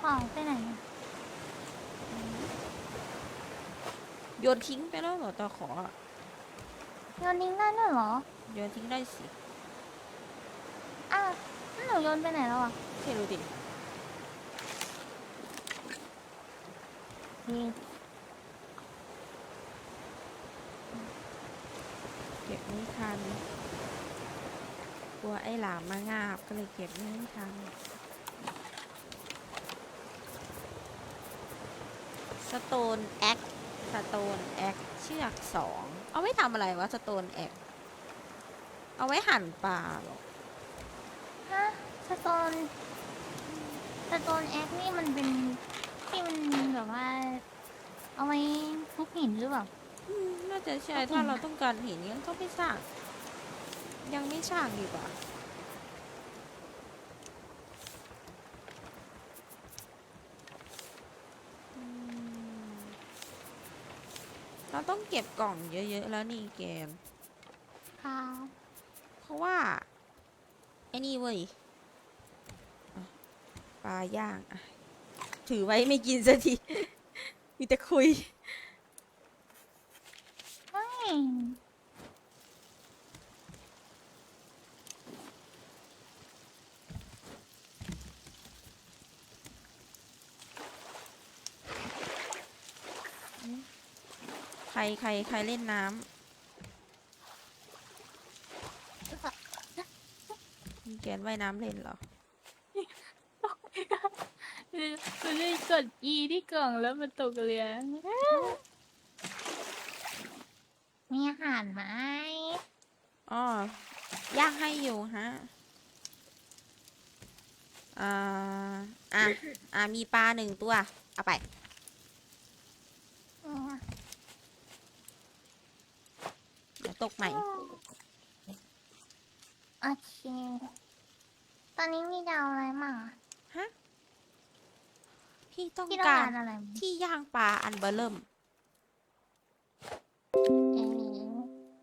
ของไปไหนอะโยนทิ้งไปแล้วเหรอตาขออะโยนทิ้งได้ด้วยเหรอ โยนทิ้งได้สิอ้าวแล้วหนูโยนไปไหนแล้วอะไม่รู้ดินี่เก็บไม่ทันกลัวไอ้หลามมางาบก็เลยเก็บไม่ทัน สโตนแอคสโตนแอคเชือกสองเอาไว้ทำอะไรวะสโตนแอคเอาไว้หั่นปลาเหรอฮะสโตนสโตนแอคนี่มันเป็นที่มันแบบว่า เอาไว้ทุบหินหรือเปล่าอืมน่าจะใช่เอาหินถ้าเราอะต้องการหินงั้นก็ไม่สร้าง ยังไม่สร้างดีกว่า เราต้องเก็บกล่องเยอะๆแล้วนี่แกมค่ะเพราะว่าไอ้นี่เว้ยอะปลาย่างอะถือไว้ไม่กินสักที มีแต่คุยไม่ใรใครใครเล่นน้ำมีแกนว่ายน้ำเล่นเหรอคือเลยกด E ที่กล่องแล้วมันตกเรือ มีอาหารไหมอ๋ย่างให้อยู่ฮะ อ่า อะ อะมีปลาหนึ่งตัว เอาไป อืม เดี๋ยว ตกใหม่ โอเคตอนนี้มีดาวอะไรมั่งอะฮะ พี่ต้องพี่ต้องกาการรอะไรมั้งที่ย่างปลาอันเบอร์เริ่ม เอ๊ะ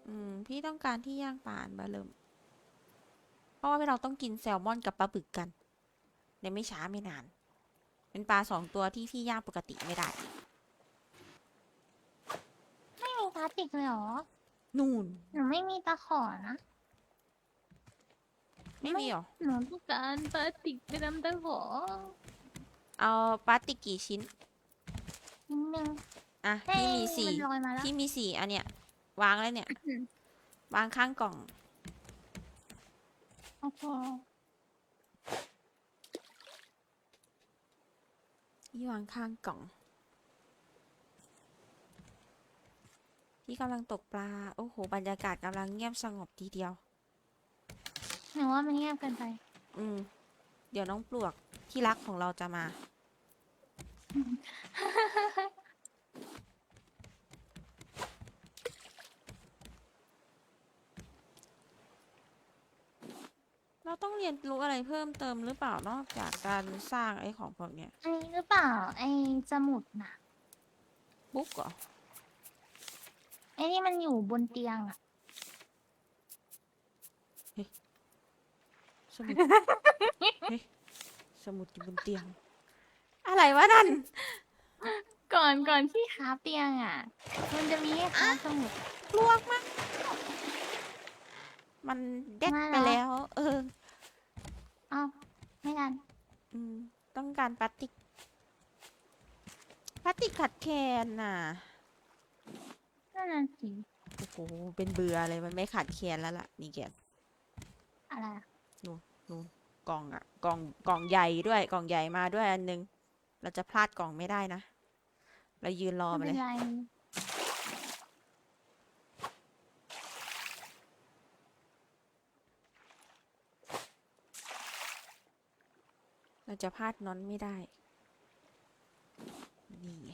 อืม พี่ต้องการที่ย่างปลาอันเบอร์เริ่ม เพราะว่าเราต้องกินแซลมอนกับปลาบึกกันในไม่ช้าไม่นาน เป็นปลาสองตัวที่พี่ย่างปกติไม่ได้ ไม่มีพลาสติกเลยเหรอ นู่น หนูไม่มีตะขอนะ ไม่มีหรอ หนูต้องการพลาสติกไปทำตะขอเอาปลาติกกี่ชิ้น นิดนึงอะเฮ้พี่ยมีสี่ มันลอยมาแล้ว พี่มีสี่อันเนี้ย วางแล้วเนี่ย อืม วางข้างกล่อง โอเคพี่วางข้างกล่อง พี่กำลังตกปลา โอ้โห บรรยากาศกำลังเงียบสงบทีเดียว หนูว่ามันเงียบเกินไป อืม เดี๋ยวน้องปลวกที่รักของเราจะมา เราต้องเรียนรู้อะไรเพิ่มเติมหรือเปล่านอกจากการสร้างไอ้ของพวกเนี้ย อันนี้หรือเปล่า ไอ้สมุดน่ะบุ๊กเหรอ ไอ้ที่มันอยู่บนเตียงอะสมุด เฮ้ยสมุดอยู่บนเตียง อะไรวะนั่น ก่อนก่อนที่คาบเตียงอะ มันจะมีให้คาบสมุด ลวกมาก มันเด็ดมาไปเหรอแล้ว เออเอ้าไม่ทันอืมต้องการพลาสติกพลาสติกขัดแคลนน่ะ นั่นน่ะสิโอ้โห เป็นเบื่อเลยมันไม่ขาดแคลนแล้วล่ะ นี่แกนอะไรอะนู่นกล่องอะกล่องกล่องใหญ่ด้วยกล่องใหญ่มาด้วยอันนึง เราจะพลาดกล่องไม่ได้นะ เรายืนรอไม่มาเป็เลนย ไรเราจะพลาดน้อนไม่ได้ นี่ไง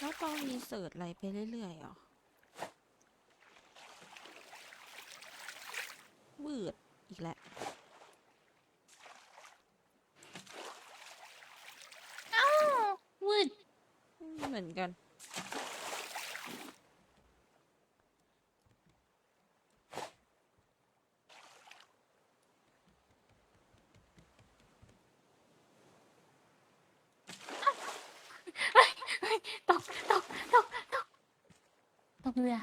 แล้วต้องรี เสิร์ชอะไรไปเรื่อยๆเหรอวืดอีกแล้วอ้าววืดอืมเหมือนเหมือนกัน ตกตกตกตก ตกเรือ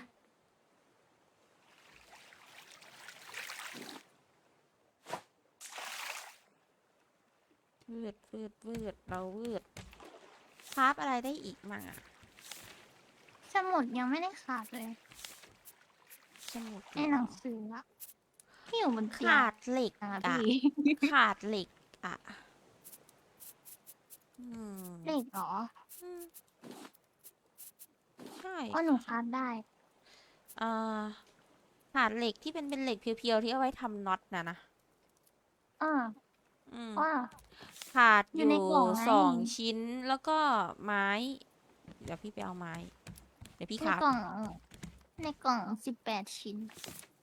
วืดวืดวืดเราวืดคราฟอะไรได้อีกมั่งอะสมุดยังไม่ได้ขาดเลยสมุดในหนังสืออะที่อยู่บนเตียงขาดเหล็กอะอะพี่ขาดเหล็กอะอืมเหล็กเหรอ อืมใช่ก็หนูคัดได้ อ่าขาดเหล็กที่เป็นเป็นเหล็กเพียวๆที่เอาไว้ทำน็อตนะนะอ่าอืมว่า ขาดออยู่ยู่ในกล่องไง สองชิ้นแล้วก็ไม้ เดี๋ยวพี่ไปเอาไม้ เดี๋ยวพี่ในขาบกล่อง ในกล่องสิบแปดชิ้น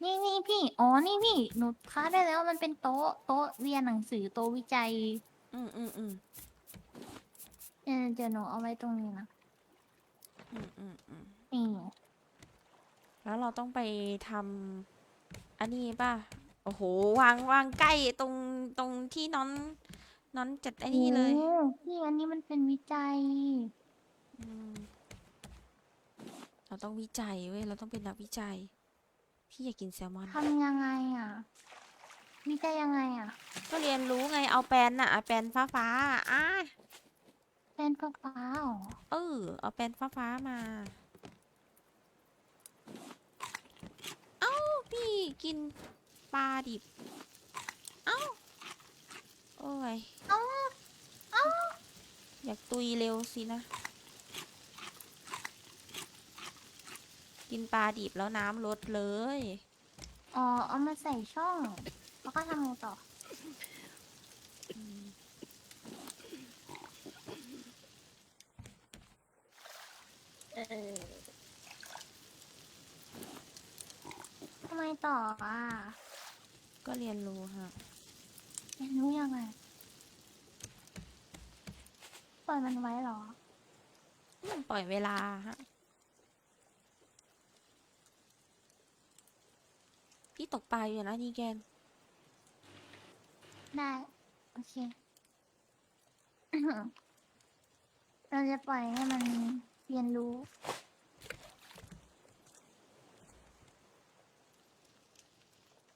นี่นี่พี่ อ๋อ นี่พี่ หนูคัดได้แล้วมันเป็นโต๊ะ โต๊ะเรียนหนังสือ โต๊ะวิจัย อืมอืมอืม เออเดี๋ยวหนูเอาไว้ตรงนี้นะ อืมอืมอืมนี่แล้วเราต้องไปทำอันนี้ป่ะ โอ้โห วางวางใกล้ตรงตรงที่น้อนน้อนจัดไอ้นี่เลย โอ้พี่อันนี้มันเป็นวิจัย อืมเราต้องวิจัยเว้ย เราต้องเป็นนักวิจัย พี่อยากกินแซลมอน ทำยังไงอะ วิจัยยังไงอะ ก็เรียนรู้ไงเอาแปนน่ะเอาแปนฟ้าฟ้าๆอะเป็นฟ้าฟ้าเหรอเออ เอาแปนฟ้าฟ้ามา เอ้า พี่กินปลาดิบ เอ้า โอ้ย เอ้าเอ้าอยากตุยเร็วสินะ กินปลาดิบแล้วน้ำลดเลย อ๋อ เอามาใส่ช่อง แล้วก็ทำไงต่อ เออ ทำไมต่ออะก็เรียนรู้ฮะ เรียนรู้ยังไงปล่อยมันไว้เหรออืมปล่อยเวลาฮะ พี่ตกปลาอยู่นะนี่แกน ได้ โอเค เราจะปล่อยให้มัน เรียนรู้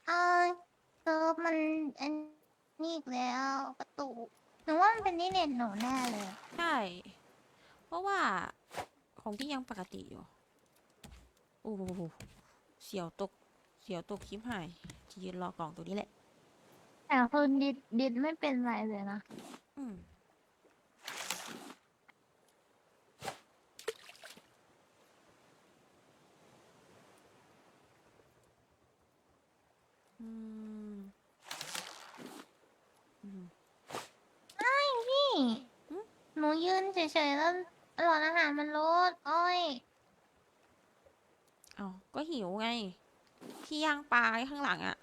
เอ้ยเซิร์ฟมันอันนี่อีกแล้วกระตุกหนูว่ามันเป็นที่เน็ตหนูแน่เลย ใช่ เพราะว่าของพี่ยังปกติอยู่ โอ้โหเสียวตก เสียวตกคลิปหายจะยืนรอกล่องตัวนี้แหละ แต่คือดิดดิดไม่เป็นไรเลยนะ อืม อืม อืม พี่ หึ หนูยืนเฉยๆแล้วหลอดอาหารมันลดโอ้ย เอาก็หิวไง ที่ย่างปลาไว้ข้างหลังอะ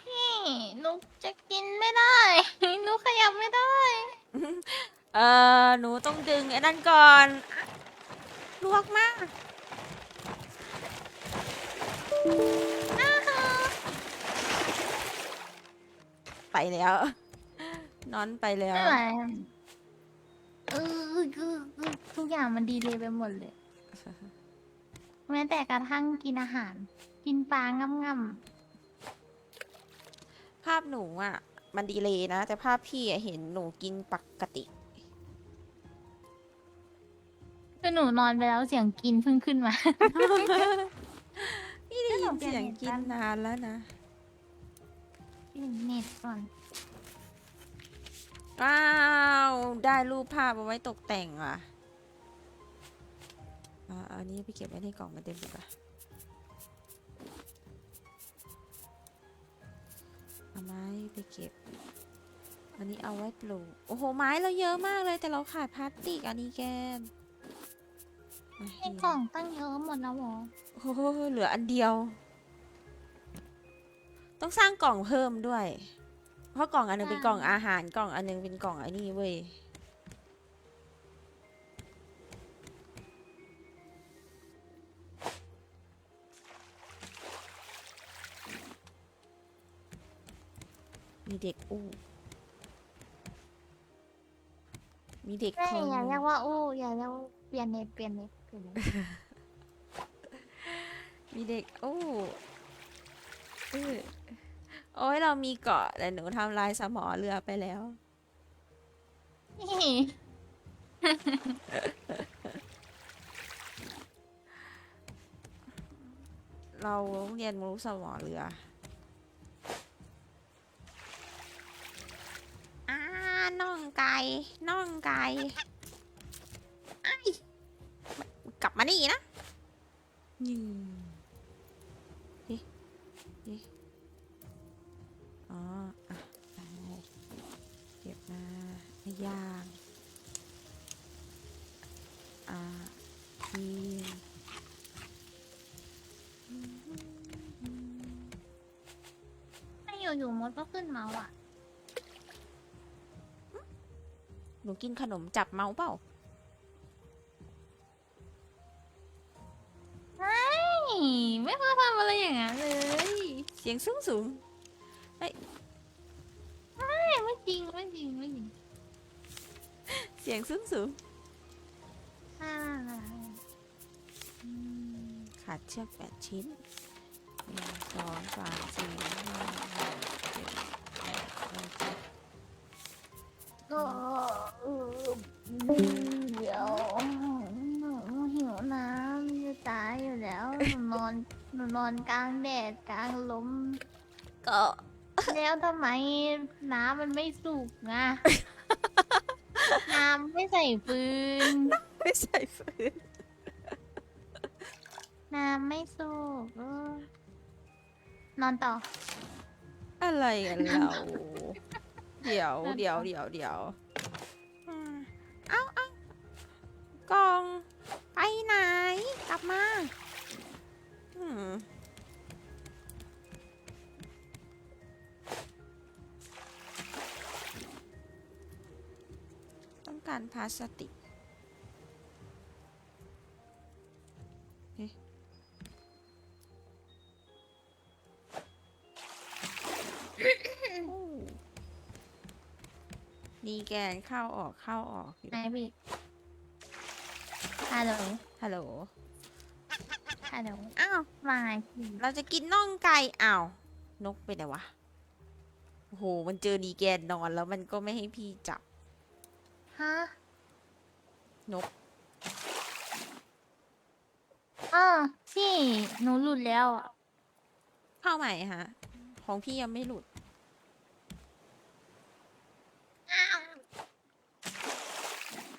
พี่หนูจะกินไม่ได้ หนูขยับไม่ได้ เออหนูต้องดึงไอ้นั่นก่อนอะลวกมากไปแล้ว นอนไปแล้ว ไม่ไหวเออคือคื อทุกอย่างมันดีเลยไปหมดเลย แม้แต่กระทั่งกินอาหาร กินปลาง่ำง่ภาพหนูอะ มันดีเลยนะ แต่ภาพพี่อะเห็นหนูกินปกติำคือหนูนอนไปแล้วเสียงกินเพิ่งขึ้นมา พี่ได้ยินเสียงกินนานแล้วนะเน็ตก่อน ว้าว ได้รูปภาพเอาไว้ตกแต่งว่ะ อ่าอันนี้ไปเก็บไว้ในกล่องมันเต็มดีกว่าเอาไม้ไปเก็บ อันนี้เอาไว้ปลูก โอ้โห ไม้เราเยอะมากเลย แต่เราขาดพลาสติกอันนี้แกนอะในกล่องตั้งเยอะหมดแล้วเหรอโอ้โหเหลืออันเดียวตต้องสร้างกล่องเพิ่มด้วย เพราะกล่องอันหนึงเป็นใช่กล่องอาหาร กล่องอันหนึงเป็นกล่องไอ้นี่เว้ย มีเด็กอู้ มีเด็กไม่คนอย่าเรียกว่าอู้อย่าเรียกว่าเปลี่ยนเน็ตเปลี่ยนเน็ตเปลี่ยนเน็ตมีเด็กอู้เออโอ้ยเรามีเกาะแต่หนูทำลายสมอเรือไปแล้ว นี่เราเรียนรู้สมอเรือ น่องไก่น่องไก่ไอ้ายกลับมานี่นะยิงเฮ้เฮ้อ๋ออะได้เก็บมาให้ย่างอ่าทีมถ้าอยู่ๆมดก็ขึ้นมาว่ะ หนูกินขนมจับเมาส์เปล่าไม่เคยทำอะไรอย่างนั้นเลยเสียงสูงสูงไม่จริงไม่จริงไม่จริงเสียงสูงสูงอ่าอืมขาดเชือกแปดชิ้นหนึ่งสองสามสี่ห้า เออเดี๋ยวหนูหิวน้ำจะตายอยู่แล้วหนูนอนหนูนอนกลางแดดกลางลม ก็แล้วทำไมน้ำมันไม่สุกอะน้ำไม่ใส่ฟืน ไม่ใส่ฟืนน้ำไม่สุกเออนอนต่อ อะไรกันเรา เดี๋ยวเดี๋ยวเดี๋ยวเดี๋ยวอืมเอ้าเอ้ากล่อง ไปไหน กลับมาอืมต้องการพลาสติก แกนเข้าออกเข้าออกอยู่ไหนพี่ฮัลโหลฮัลโหลฮัลโหลอ้าวมาพี่เราจะกินน่องไก่อ้าวนกไปไหนวะโอ้โหมันเจอดีแกนนอนแล้วมันก็ไม่ให้พี่จับฮะนกอ้าวพี่หนูหลุดแล้วอะเข้าใหม่ฮะ ของพี่ยังไม่หลุด อ้าว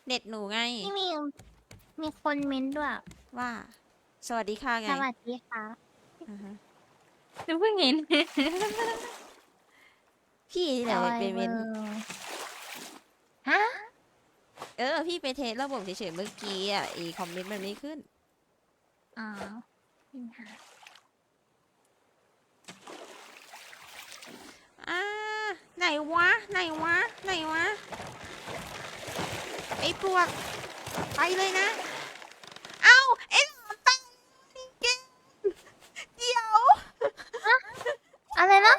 เน็ตหนูไงพี่มีมีคนเม้นต์ด้วย ว่า สวัสดีค่ะไงสวัสดีค่ะอ่าฮะหนูเพิ่งเห็น พี่ที่ไหนไปเมนฮะเออ พี่ไปเทสระบบเฉยๆเมื่อกี้อะไอคอมเมนต์มันไม่ขึ้น อ๋อพี่หาอ่าไหนวะ ไหนวะ ไหนวะ ไอ้พวก ไปเลยนะ เอ้าเอ็นตังนี่เกนเดี๋ยว อะไรนะ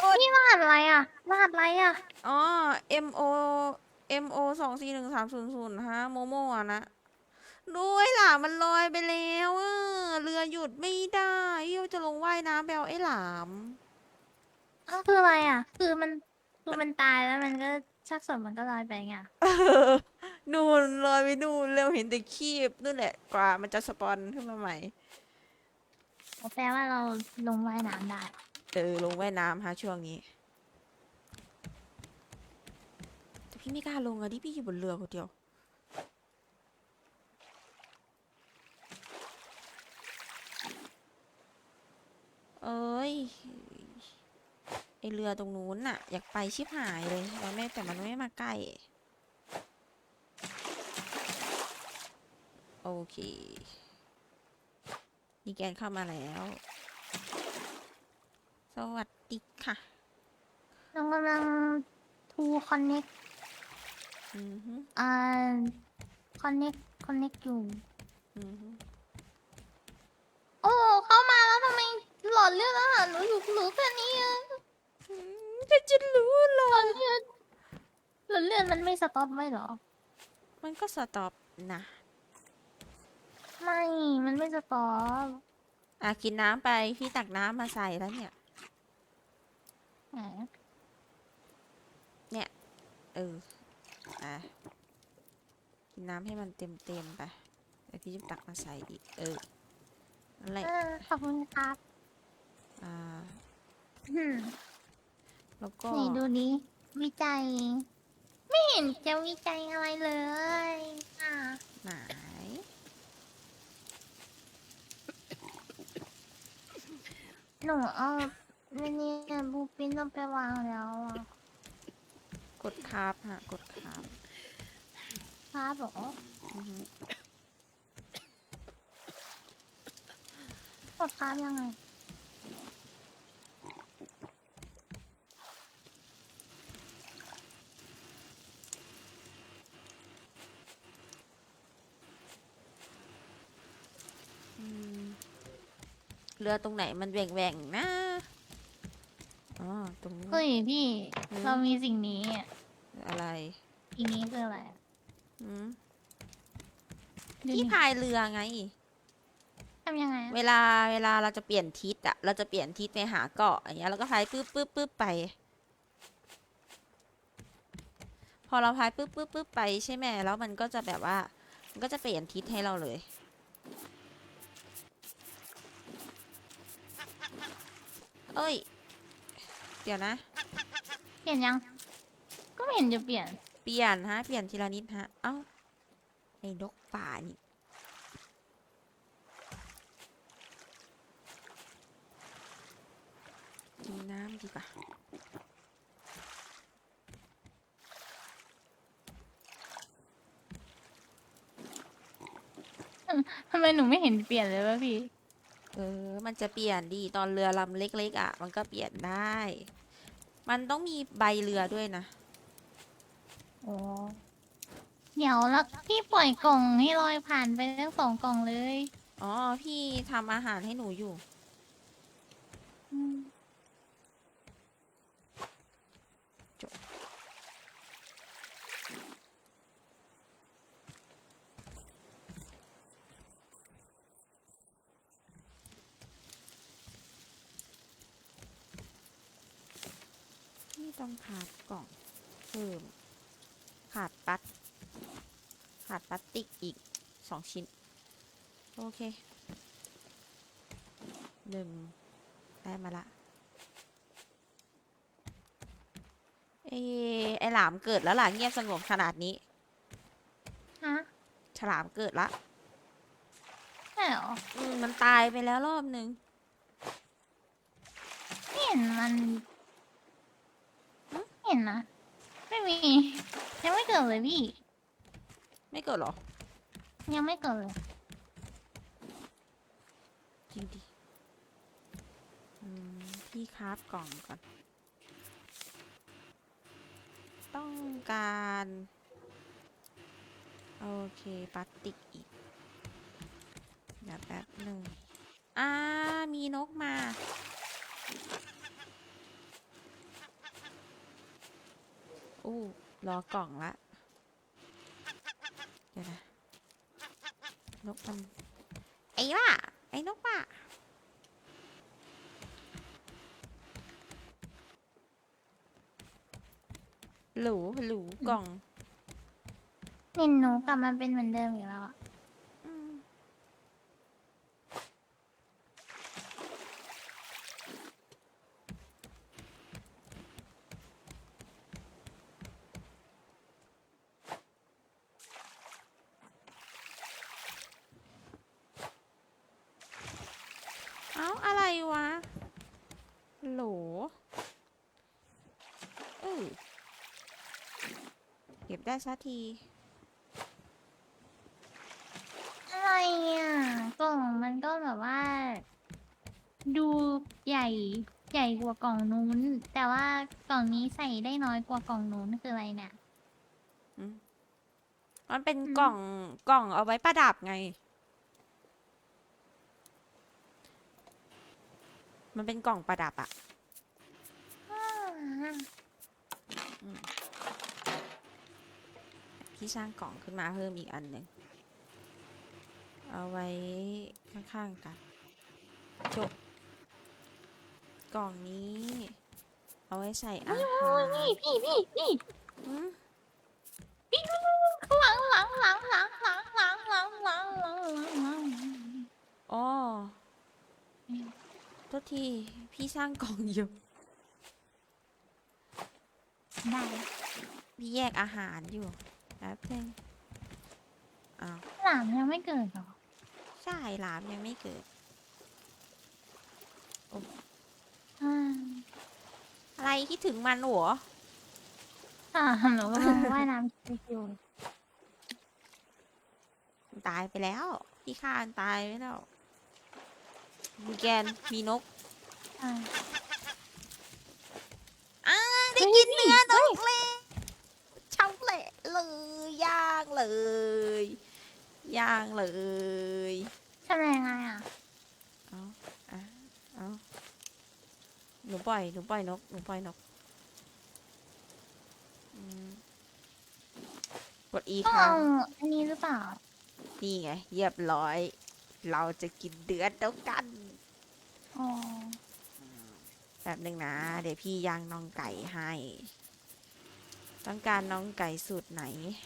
เออนี่รหัสอะไรอะรหัสอะไรอะ อ๋อ M O M O สองสี่หนึ่งสามศูนย์ศูนย์ฮะโมโมอะนะด้วยหลามมันลอยไปแล้วอะเรือหยุดไม่ได้เอี้ยวจะลงว่ายน้ำไปเอาไอ้หลาม อ้าวคืออะไรอะ คือมัน คือมันตายแล้วมันก็ชักศพมันก็ลอยไปไงเออนู่นลอยไปนู่นเร็วเห็นแต่คีบนู่นแหละ กว่ามันจะสปอนขึ้นมาใหม่ แปลว่าเราลงว่ายน้ำได้ เออลงว่ายน้ำฮะช่วงนี้ แต่พี่ไม่กล้าลงอะดิพี่อยู่บนเรือคนเดียว เอ้ย ไอเรือตรงนู้นน่ะ อยากไปชิบหายเลยแล้วแม่แต่มันไม่มาใกล้ โอเคนี่แกนเข้ามาแล้ว สวัสดีค่ะน้องกำลังทูคอนเน็กอือฮึอ่าคอนเน็กคอนเน็กอยู่ อือฮึโอ้เข้ามาแล้วทำไมหลอดเลือดอาหารหนูอยู่หรือแค่นี้อะอื มฉันจะรู้เหรหลออดเลือดหลอดเลือดมันไม่สต็อปไว้เหรอ มันก็สต็อปนะ ไม่ มันไม่สต็อปอะกินน้ำไปพี่ตักน้ำมาใส่แล้วเนี่ยแหมเออ อะ กินน้ำให้มันเต็มเต็มๆไปเดี๋ยวพี่จะตักมาใส่อีก เออนั่นแหละเออขอบคุณครับอ่า อืม แล้วก็นี่ดูนี้ วิจัย ไม่เห็นจะวิจัยอะไรเลยอะไหน หนูเอาเรื่องนี้บูปินต้องไปวางแล้วอะกดคาบฮะ กดคาบครับเหรออือฮึกดครับยังไง เรือตรงไหนมันแหว่งๆนะอ๋อตรงนี้ เฮ้ยพี่อืม เรามีสิ่งนี้อะอะไรสิ่งนี้คืออะไรอะอืมดูที่ดิพายเรือไง ทำยังไงอะเวลาเวลาเราจะเปลี่ยนทิศอะเราจะเปลี่ยนทิศไปหาเกาะอย่างเงี้ยเราก็พายปึ๊บปึ๊บปึ๊บไป พอเราพายปึ๊บปึ๊บปึ๊บไปใช่ไหมแล้วมันก็จะแบบว่า มันก็จะเปลี่ยนทิศให้เราเลย เอ้ย เดี๋ยวนะ เปลี่ยนยัง ก็ไม่เห็นจะเปลี่ยน เปลี่ยนฮะ เปลี่ยนทีละนิดฮะ เอ้าไอ้นกป่านี่ กินน้ำดีกว่า ทำไมหนูไม่เห็นเปลี่ยนเลยวะพี่ เออ มันจะเปลี่ยนดีตอนเรือลำเล็ก ๆอะ มันก็เปลี่ยนได้ มันต้องมีใบเรือด้วยนะโอ้เดี๋ยวแล้วพี่ปล่อยกล่องให้ลอยผ่านไปทั้งสองกล่องเลยอ๋อ พี่ทำอาหารให้หนูอยู่ อืมนี่ ต้องขาดกล่องเพิ่ม ขาดปัดขาดพลาสติกอีกสองชิ้น โอเคหนึ่งได้มาละเอไอหลามเกิดแล้วล่ะเงียบสงบขนาดนี้ฮะฉลามเกิดละใช่เหรออืมมันตายไปแล้วรอบนึงไม่เห็นมันไม่เห็นนะ ไม่มี ยังไม่เกิดเลยพี่ ไม่เกิดเหรอ ยังไม่เกิดเลย จริงดิอืมพี่คราฟกล่องก่อน ต้องการ โอเคพลาสติกอีกเดี๋ยวแป๊บหนึ่งอ่ามีนกมา อู้รอกล่องละ เดี๋ยวนะ นกมัน ไอ้ว่าไอ้นกว่ะหลูหลูกล่อง เป็นหนูกลับมาเป็นเหมือนเดิมอีกแล้วอะ อืม เอ้า อะไรวะ โหลเออเก็บ ได้สักที อะไรอะกกล่องมันก็แบบว่า ดูใหญ่ใหญ่กว่ากล่องนู้น แต่ว่ากล่องนี้ใส่ได้น้อยกว่ากล่องนู้นคืออะไรเนี่ย อืมมันเป็นอืม กล่องกล่องเอาไว้ประดับไง มันเป็นกล่องประดับอะอ่า พี่สร้างกล่องขึ้นมาเพิ่มอีกอันหนึ่ง เอาไว้ข้างๆกันจบกล่องนี้ เอาไว้ใส่อาหารนี่พี่พี่นี่อืมหลังหลังหลังหลังหลังหลังหลังหลังหลังหลังหลังอ๋อโทษที พี่สร้างกล่องอยู่ ได้ พี่แยกอาหารอยู่ แป๊บนึงอ้าวหลามยังไม่เกิดหรอ ใช่หลามยังไม่เกิด อ่าอะไรคิดถึงมันหัว อ่าหนูกำลังว่ายน้ำชิวมันตายไปแล้ว พี่ฆ่ามันตายไปแล้วมีแกนมีนกๆอ่าอ้าได้กินเนื้อตกเลย ช่างเละเลยย่างเลยย่างเลยทำยังไงอะ เอาอะเอาหนูปล่อยหนูปล่อยนกหนูปล่อยนกอืมกด E ต้องค้างเอาอันนี้หรือเปล่า นี่ไงเรียบร้อย เราจะกินเดือดแล้วกัน อ๋อ แบบหนึ่งนะ เดี๋ยวพี่ย่างน้องไก่ให้ ต้องการน้องไก่สูตรไหน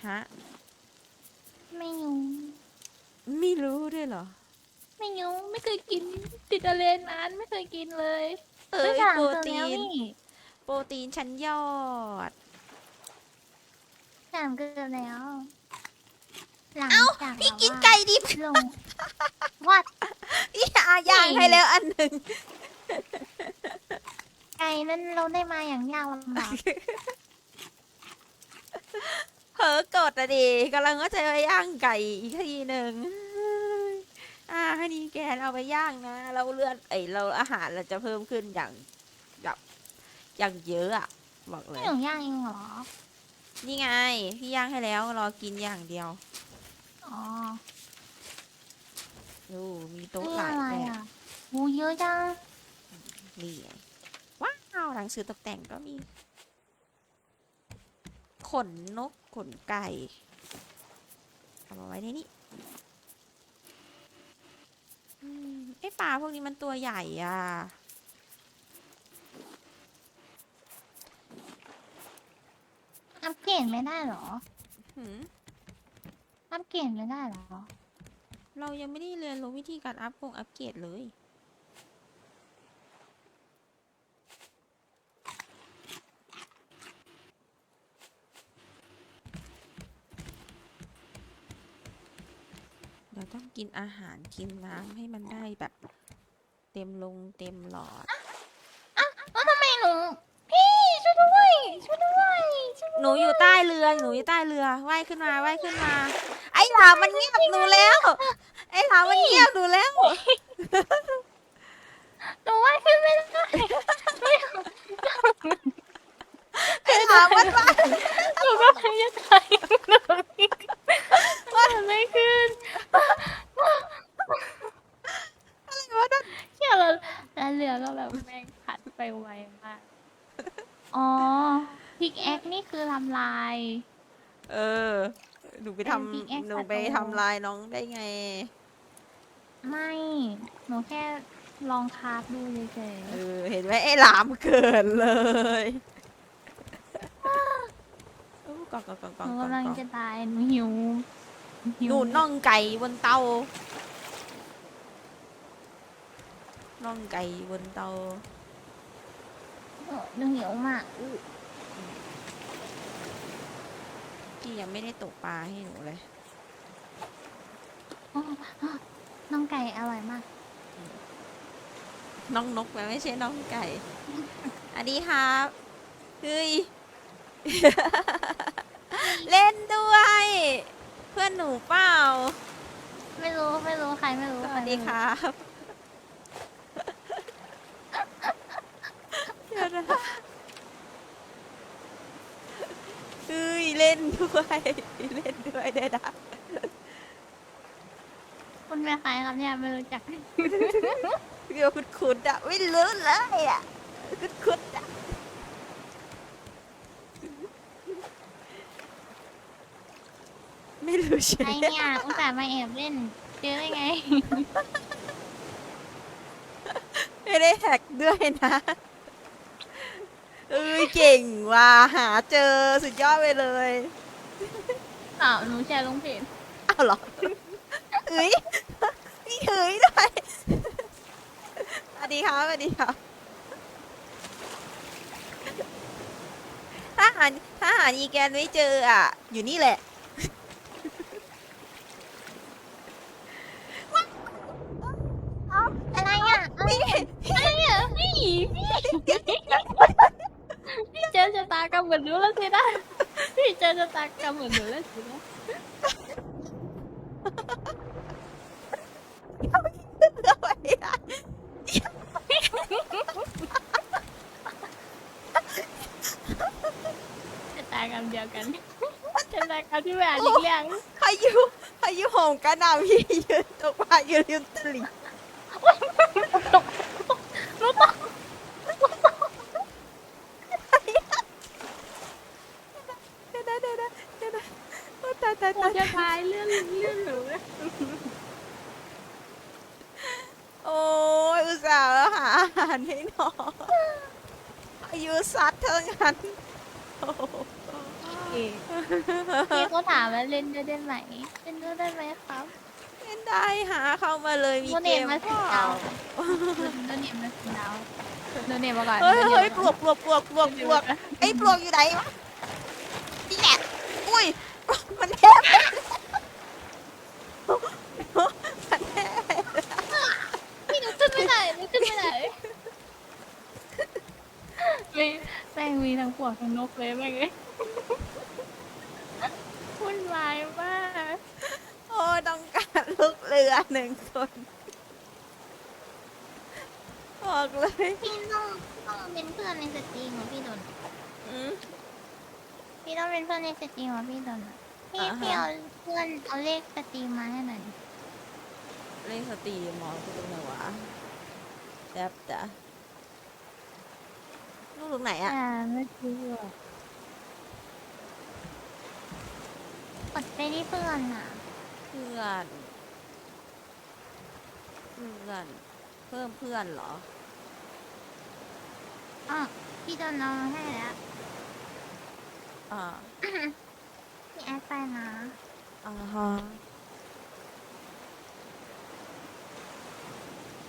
ฮะ ไม่รู้ไม่รู้ด้วยเหรอ ไม่รู้ไม่เคยกิน ติดทะเลนานไม่เคยกินเลยเอ้ยไม่ถามโปรตัวตีแล้วน นี่โปรตีนชั้นยอด ถามเกินแล้วหลังจากพี่กินแบบว่าไก่ดิบลงวัด พี่อาย่างให้แล้วอันหนึ่งไก่นั้นเราได้มาอย่างยากลำบาก เผลอกดอะดิกำลังก็จะไปย่างไก่อีกทีหนึ่งอ่าให้ดีแกนเอาไปย่างนะ เราเลือดไอยเราอาหารเราจะเพิ่มขึ้นอย่างแบบอย่างเยอะอะบอกเลไม่ย หนูย่างเองเหรอ นี่ไง พี่ย่างให้แล้วรอกินอย่างเดียวอ๋อดูมีโต๊ะนี่หลายอะไรแบบ อะโหเยอะจัง นี่ไงว้าวหนังสือตกแต่งก็มี ขนนกขนไก่เอามาไว้ในนี้อืมไอ้ปลาพวกนี้มันตัวใหญ่อะ อัปเกรดไม่ได้เหรอ หืมอัปเกรดไม่ได้เหรอ เรายังไม่ได้เรียนรู้วิธีการอัพกงอัปเกรดเลย ต้องกินอาหารกินน้ำให้มันได้แบบ เต็มลงเต็มหลอด แล้วทำไมหนู พี่ช่วยด้วยช่วยด้วยช่วยด้วยหนูอยู่ใต้เรือ หนูอยู่ใต้เรือ ว่ายขึ้นมา ว่ายขึ้นมา ไอ้หลามมันเงียบหนูแล้ว ไอ้หลามมันเงียบหนูแล้ว หนูว่ายขึ้นไม่ได้ไอ้หลามมันว่ายหนูก็พยายามถ่ายหนูว่าทำไม่ขึ้น อะไรวะนั่น เชื่อแล้วแล้วเรือก็แบบแม่งผัด ไปไวมาก อ๋อพิกแอคนี่คือทำลาย เออ หนูไปเป็นท pickaxe ำหนูไปอะโตทำลายน้องได้ไง ไม่ หนูแค่ลองคราฟดูเฉยเออ เห็นไหมไอ้หลามเกินเลยอู้กองกองกองกๆอหงนูกองกำลังกองจะตาย หนูหิวหิวหนูน่องไก่บนเตาน่องไก่บนเตา หนูหิวมากอื้อพี่ยังไม่ได้ตกปลาให้หนูเลยอ๋ออ๋อน้องไก่อร่อยมาก น้องนกมันไม่ใช่น้องไก่ อันนี้ครับเฮ้ย เล่นด้วย เพื่อนหนูเปล่า ไม่รู้ไม่รู้ใครไม่รู้สใครวัสไม่ดีรู้ครับเดี๋ยวนะเฮ้ยเล่น ด้วยเล่นด้วยได้นะคุณเป็นใครครับเนี่ยไม่รู้จักเดี๋ยวคุณคุณอะไม่รู้เลยอะคุณคุณอะไม่รู้ใช่ใครเนี่ยอุตส่าห์มาแอบเล่นเจอได้ไง ไม่ได้แฮกด้วยนะเอ้ยเก่งว่ะหาเจอสุดยอดไปเลย อ้าวหนูแชร์ลงเพจอ้าวเหรอเอ้ยนี่เฮ้ยด้วยสวัสดีครับสวัสดีครับถ้าหาถ้าหาอีแกนไม่เจออะ อยู่นี่แหละอะไรอะอะไรอะอะไรอะพี่พี่พี่เจอชะตากรรมเหมือนหนูแล้วสินะ พี่เจอชะตากรรมเหมือนหนูแล้วสินะชะตากรรมเดียวกันชะตากรรมที่ไม่อ่านอีกเรื่องพายุพายุโหมกระหน่ำพี่ยืนตกปลาอยู่ริมตลิ่งหนูตก เดี๋ยวนะเดี๋ยวนะเดี๋ยวนะโอ้ตายตายหนูตายจะตายเรื่องเรื่องหนูนะโอ้ยอุตส่าห์หาอาหารให้น้องอายุสัตว์เท่านั้นโอ้โหพี่เขาถามว่าเล่นด้วยได้ไหมเล่นด้วยได้ไหมครับเล่นได้หาเข้ามาเลยมีโดเกเนทมมาสิเปดาล่าวโดเนทมาสิดาวโดเนทมาก่อนเฮ้ยโดนทเฮ้ยมาปลวกปลวกปลวกปลวกปลวกไอ้ปลวกอยู่ไหนวะนี่แหละอุ้ยมันแทบมันแทบ พี่หนูขึ้นไม่ได้หนูขึ้นไม่ได้มีแม่งมี ทั้งปวกทั้งนกเลยแม่งเอ้ยวุ่นวายมากโอ้ต้องการลูกเรือหนึ่งคนบอกเลยพี่ต้องต้องเป็นเพื่อนในสตรีมของพี่ดนอืม พี่ต้องเป็นเพื่อนในสตรีมของพี่ดนอะพี่อ่าฮะ พี่เอาเพื่อนเอาเลขสตรีมมาให้หน่อยดิเล่นสตรีมหมอคือตรงไหนวะแจ๊บจ้ะ ลูกตรงไหนอะอ่าไม่รู้อะกดไปที่เพื่อนอะ เพื่อนเพื่อนเพิ่มเพื่อนเหรออ๋อพี่โดนเอามาให้แล้ว อ่า พี่แอดไปนะ อ่าฮะ